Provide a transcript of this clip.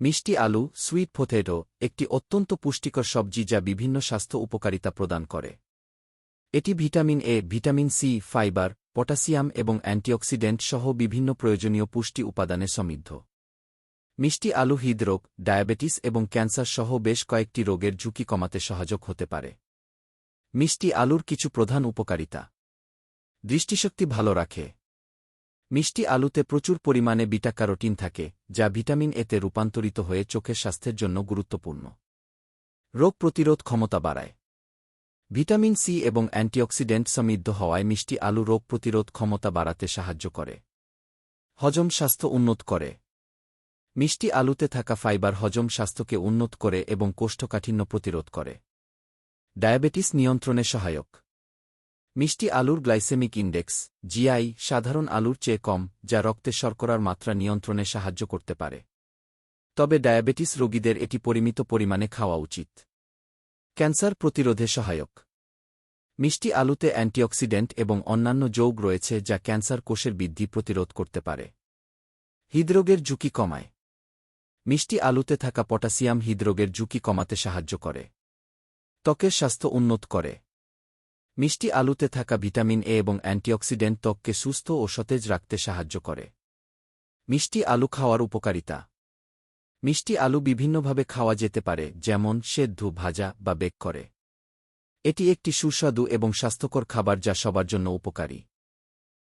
মিষ্টি আলু, sweet potato, একটি অত্যন্ত পুষ্টিকর সবজি যা বিভিন্ন স্বাস্থ্য উপকারিতা প্রদান করে। এটি vitamin A, vitamin C, fibre, potassium এবং অ্যান্টিঅক্সিডেন্ট সহ বিভিন্ন প্রয়োজনীয় পুষ্টি উপাদানে সমৃদ্ধ। মিষ্টি আলু হৃদরোগ, ডায়াবেটিস এবং ক্যান্সার সহ বেশ কয়েকটি রোগের ঝুঁকি কমাতে সহায়ক হতে পারে। মিষ্টি আলুর কিছু প্রধান উপকারিতা। দৃষ্টিশক্তি ভালো রাখে। মিষ্টি আলুতে প্রচুর পরিমাণে বিটা ক্যারোটিন থাকে, যা ভিটামিন এতে রূপান্তরিত হয়ে চোখের স্বাস্থ্যের জন্য গুরুত্বপূর্ণ। রোগ প্রতিরোধ ক্ষমতা বাড়ায়। ভিটামিন সি এবং অ্যান্টিঅক্সিডেন্ট সমৃদ্ধ হওয়ায় মিষ্টি আলু রোগ প্রতিরোধ ক্ষমতা বাড়াতে সাহায্য করে। হজম স্বাস্থ্য উন্নত করে। মিষ্টি আলুতে থাকা ফাইবার হজম স্বাস্থ্যকে উন্নত করে এবং কোষ্ঠকাঠিন্য প্রতিরোধ করে। ডায়াবেটিস নিয়ন্ত্রণে সহায়ক। মিষ্টি আলুর গ্লাইসেমিক ইন্ডেক্স, জিআই, সাধারণ আলুর চেয়ে কম, যা রক্তে শর্করার মাত্রা নিয়ন্ত্রণে সাহায্য করতে পারে। তবে ডায়াবেটিস রোগীদের এটি পরিমিত পরিমাণে খাওয়া উচিত। ক্যান্সার প্রতিরোধে সহায়ক। মিষ্টি আলুতে অ্যান্টিঅক্সিডেন্ট এবং অন্যান্য যৌগ রয়েছে যা ক্যান্সার কোষের বৃদ্ধি প্রতিরোধ করতে পারে। হৃদরোগের ঝুঁকি কমায়। মিষ্টি আলুতে থাকা পটাশিয়াম হৃদরোগের ঝুঁকি কমাতে সাহায্য করে। ত্বকের স্বাস্থ্য উন্নত করে। মিষ্টি আলুতে থাকা ভিটামিন এ এবং অ্যান্টিঅক্সিডেন্ট ত্বককে সুস্থ ও সতেজ রাখতে সাহায্য করে। মিষ্টি আলু খাওয়ার উপকারিতা। মিষ্টি আলু বিভিন্নভাবে খাওয়া যেতে পারে, যেমন সেদ্ধ, ভাজা বা বেক করে। এটি একটি সুস্বাদু এবং স্বাস্থ্যকর খাবার যা সবার জন্য উপকারী।